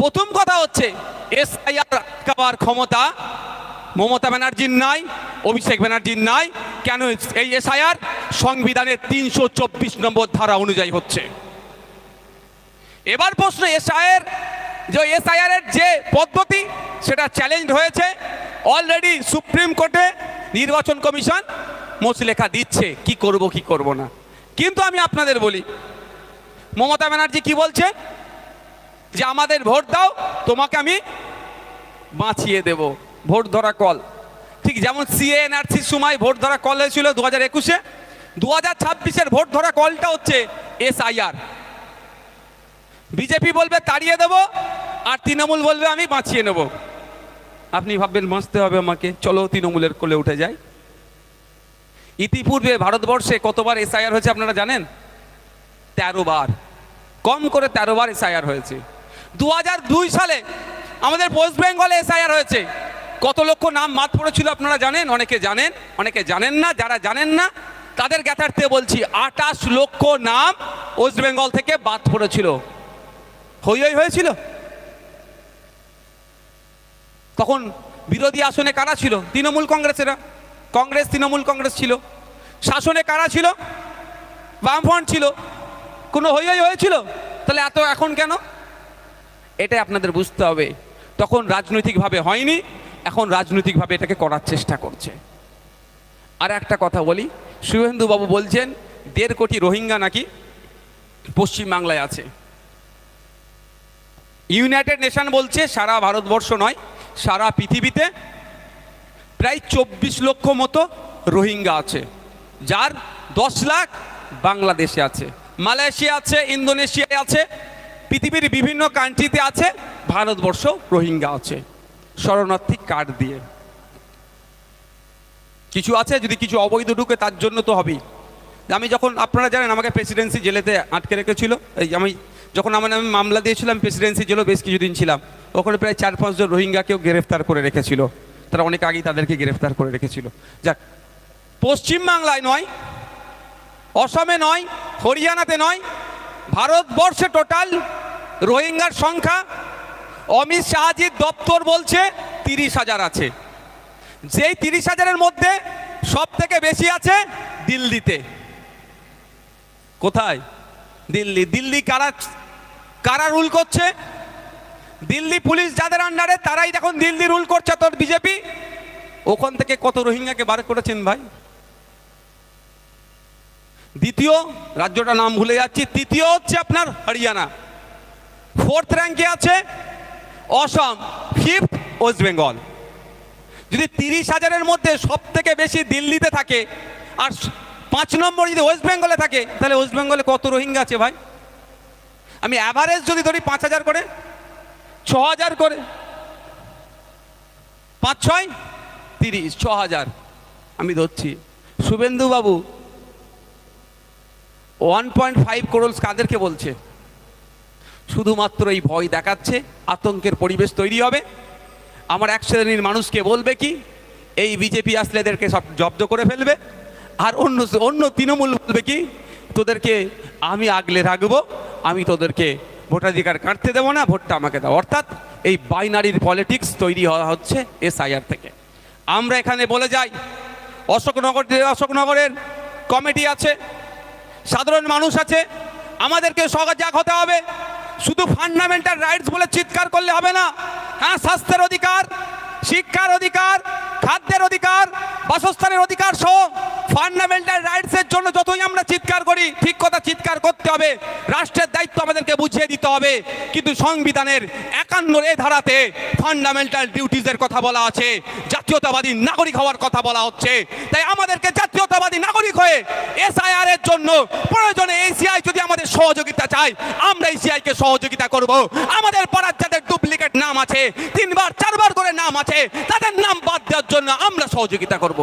প্রথম কথা হচ্ছে, এসআইআর আটকাবার ক্ষমতা মমতা ব্যানার্জির নাই, অভিষেক ব্যানার্জির নাই। কেন এই এসআইআর? সংবিধানের তিনশো চব্বিশ নম্বর ধারা অনুযায়ী হচ্ছে। এবার প্রশ্ন এসআইয়ের যে এসআইআর এর যে পদ্ধতি, সেটা চ্যালেঞ্জ হয়েছে। অলরেডি সুপ্রিম কোর্টে নির্বাচন কমিশন মুচলেখা দিচ্ছে, কি করব কি করব না। কিন্তু আমি আপনাদের বলি, মমতা ব্যানার্জি কি বলছে? যে আমাদের ভোট দাও, তোমাকে আমি বাঁচিয়ে দেব। ভোট ধরা কল। ঠিক যেমন সিএনআরসির সময় ভোট ধরা কল হয়েছিল দু হাজার একুশে, দু হাজার ছাব্বিশের ভোট ধরা কলটা হচ্ছে এসআইআর বিজেপি বলবে তাড়িয়ে দেব, আর তৃণমূল বলবে আমি বাঁচিয়ে নেব। আপনি ভাববেন, বাঁচতে হবে আমাকে। চলো তৃণমূলের কোলে উঠে যাই। ইতিপূর্বে ভারতবর্ষে কতবার এসআইআর হয়েছে আপনারা জানেন? তেরো বার। কম করে তেরো বার এসআইআর হয়েছে। দু সালে আমাদের ওয়েস্ট বেঙ্গলে এসআইআর হয়েছে। কত লক্ষ নাম মাত পড়েছিল আপনারা জানেন, অনেকে জানেন অনেকে জানেন না, যারা জানেন না, তাদের জ্ঞাতার্থে বলছি আটাশ লক্ষ নাম ওয়েস্ট বেঙ্গল থেকে বাদ পড়েছিল। হই হই হয়েছিল? তখন বিরোধী আসনে কারা ছিল? তৃণমূল কংগ্রেসেরা। কংগ্রেস, তৃণমূল কংগ্রেস ছিল। শাসনে কারা ছিল? বামফ্রন্ট ছিল। কোনো হই হই হয়েছিল? তাহলে এত এখন কেন? এটাই আপনাদের বুঝতে হবে। তখন রাজনৈতিকভাবে হয়নি, এখন রাজনৈতিকভাবে এটাকে করার চেষ্টা করছে। আর একটা কথা বলি বাবু বলছেন, দেড় কোটি রোহিঙ্গা নাকি পশ্চিমবাংলায় আছে। ইউনাইটেড নেশন বলছে, সারা ভারতবর্ষ নয়, সারা পৃথিবীতে প্রায় চব্বিশ লক্ষ মতো রোহিঙ্গা আছে, যার দশ লাখ বাংলাদেশে আছে, মালয়েশিয়া আছে, ইন্দোনেশিয়ায় আছে পৃথিবীর বিভিন্ন কান্ট্রিতে আছে, ভারতবর্ষ রোহিঙ্গা আছে। শরণার্থী কার্ড দিয়ে। কিছু আছে, যদি কিছু অবৈধ ঢুকে, তার জন্য তো হবেই। আমি যখন, আপনারা জানেন, আমাকে প্রেসিডেন্সি জেলেতে আটকে রেখেছিল। এই আমি, যখন আমার আমি মামলা দিয়েছিলাম প্রেসিডেন্সি জেলেও বেশ কিছুদিন ছিলাম। ওখানে প্রায় চার পাঁচজন রোহিঙ্গাকেও গ্রেফতার করে রেখেছিল। তারা অনেক আগেই তাদেরকে গ্রেফতার করে রেখেছিল। যাক পশ্চিমবাংলায় নয়, অসমে নয়, হরিয়ানাতে নয়, ভারতবর্ষে টোটাল রোহিঙ্গার সংখ্যা, অমিত শাহজির দপ্তর বলছে তিরিশ হাজার আছে। যেই তিরিশ হাজারের মধ্যে সব থেকে বেশি আছে দিল্লিতে। কোথায়? দিল্লি। দিল্লি কারা কারা রুল করছে? দিল্লি পুলিশ যাদের আন্ডারে তারাই এখন দিল্লি রুল করছে, তোর বিজেপি, ওখান থেকে কত রোহিঙ্গাকে বার করেছেন ভাই? দ্বিতীয় রাজ্যটা নাম ভুলে যাচ্ছি, তৃতীয় হচ্ছে আপনার হরিয়ানা। ফোর্থ র্যাঙ্কে আছে অসম, ফিফথ ওয়েস্ট বেঙ্গল। যদি তিরিশ হাজারের মধ্যে সব থেকে বেশি দিল্লিতে থাকে আর পাঁচ নম্বর যদি ওয়েস্ট বেঙ্গলে থাকে, তাহলে ওয়েস্ট বেঙ্গলে কত রোহিঙ্গা আছে ভাই? আমি অ্যাভারেজ যদি ধরি পাঁচ হাজার করে, ছ হাজার করে, পাঁচ ছয়, তিরিশ, ছ হাজার। আমি ধরছি। শুভেন্দু বাবু ওয়ান পয়েন্ট ফাইভ কাদেরকে বলছে? শুধুমাত্র এই ভয় দেখাচ্ছে, আতঙ্কের পরিবেশ তৈরি হবে। আমার এক শ্রেণির মানুষকে বলবে কি, এই বিজেপি আসলে এদেরকে সব জব্দ করে ফেলবে। আর অন্য অন্য তৃণমূল বলবে কি, তোদেরকে আমি আগলে রাখব, আমি তোদেরকে ভোটাধিকার কাটতে দেবো না, ভোটটা আমাকে দাও। অর্থাৎ এই বাইনারির পলিটিক্স তৈরি হওয়া হচ্ছে এসআইআর থেকে। আমরা এখানে বলে যাই, অশোকনগর, অশোকনগরের কমিটি আছে, সাধারণ মানুষ আছে, আমাদেরকে সজাগ হতে হবে। শুধু ফান্ডামেন্টাল রাইটস বলে চিৎকার করলে হবে না। হ্যাঁ স্বাস্থ্যের অধিকার, শিক্ষার অধিকার, খাদ্যের অধিকার, বাসস্থানের অধিকার সহ ফান্ডামেন্টাল রাইটসের জন্য যতই চিৎকার করি, ঠিক কথা চিৎকার করতে হবে। রাষ্ট্রের দায়িত্ব আমাদেরকে বুঝিয়ে দিতে হবে। কিন্তু সংবিধানের একান্ন এ ধারাতে ফান্ডামেন্টাল ডিউটিজের কথা বলা আছে। জাতীয়তাবাদী নাগরিক হওয়ার কথা বলা হচ্ছে। তাই আমাদেরকে জাতীয়তাবাদী নাগরিক হয়ে এসআইআর এর জন্য প্রয়োজনে এসিআই যদি আমাদের সহযোগিতা চায়, আমরা এসিআই কে সহযোগিতা করব। আমাদের পাড়ার যাদের ডুপ্লিকেট নাম আছে, তিনবার, চারবার করে নাম আছে, তাদের নাম বাদ দেওয়ার জন্য আমরা সহযোগিতা করব।